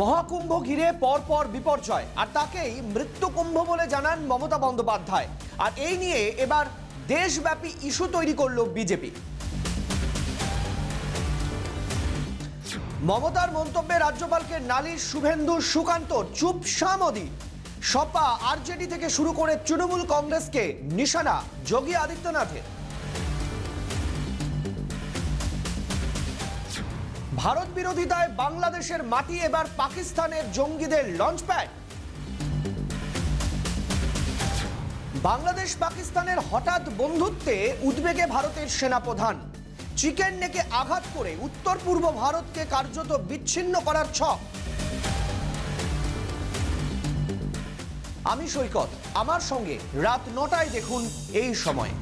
মহাকুম্ভ ঘিরে পরপর বিপর্যয়, আর তাকেই মৃত্যুকুম্ভ বলে জানান মমতা বন্দ্যোপাধ্যায়। আর এই নিয়ে এবার দেশব্যাপী ইস্যু তৈরি করল বিজেপি। মমতার মন্তব্যে রাজ্যপালকে নালিশ শুভেন্দু সুকান্ত, চুপ মোদী সপা আরজেডি থেকে শুরু করে তৃণমূল কংগ্রেসকে নিশানা, যোগী আদিত্যনাথের। ভারত বিরোধিতায় বাংলাদেশের মাটি এবার পাকিস্তানের জঙ্গিদের লঞ্চপ্যাড। বাংলাদেশ পাকিস্তানের হঠাৎ বন্ধুত্বে উদ্বেগে ভারতের সেনাপ্রধান। চিকেন নেকে আঘাত করে উত্তর পূর্ব ভারতকে কার্যত বিচ্ছিন্ন করার ছক। আমি সৈকত, আমার সঙ্গে রাত নটায় দেখুন এই সময়।